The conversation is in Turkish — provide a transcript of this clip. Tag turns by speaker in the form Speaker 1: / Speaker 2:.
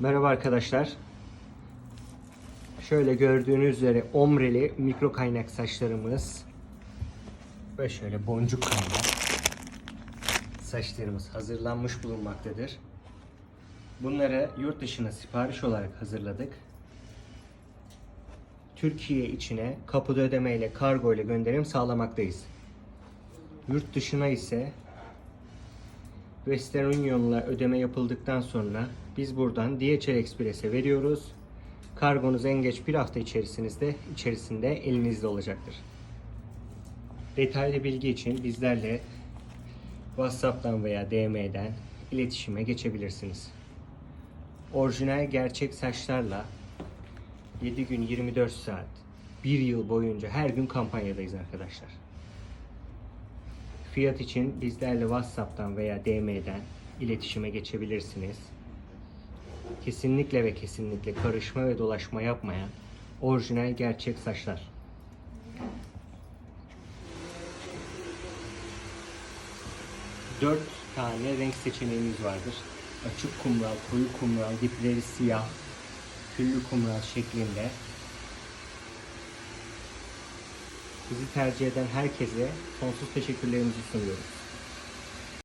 Speaker 1: Merhaba arkadaşlar. Şöyle gördüğünüz üzere omreli mikro kaynak saçlarımız ve şöyle boncuk kaynak saçlarımız hazırlanmış bulunmaktadır. Bunları yurt dışına sipariş olarak hazırladık. Türkiye içine kapıda ödeme ile kargo ile gönderim sağlamaktayız. Yurt dışına ise Western Union'la ödeme yapıldıktan sonra biz buradan DHL Express'e veriyoruz. Kargonuz en geç bir hafta içerisinde, içerisinde elinizde olacaktır. Detaylı bilgi için bizlerle WhatsApp'tan veya DM'den iletişime geçebilirsiniz. Orijinal gerçek saçlarla 7 gün 24 saat 1 yıl boyunca her gün kampanyadayız arkadaşlar. Fiyat için bizlerle WhatsApp'tan veya DM'den iletişime geçebilirsiniz. Kesinlikle ve kesinlikle karışma ve dolaşma yapmayan orijinal gerçek saçlar. Dört tane renk seçeneğimiz vardır. Açık kumral, koyu kumral, dipleri siyah, küllü kumral şeklinde. Bizi tercih eden herkese sonsuz teşekkürlerimizi sunuyoruz.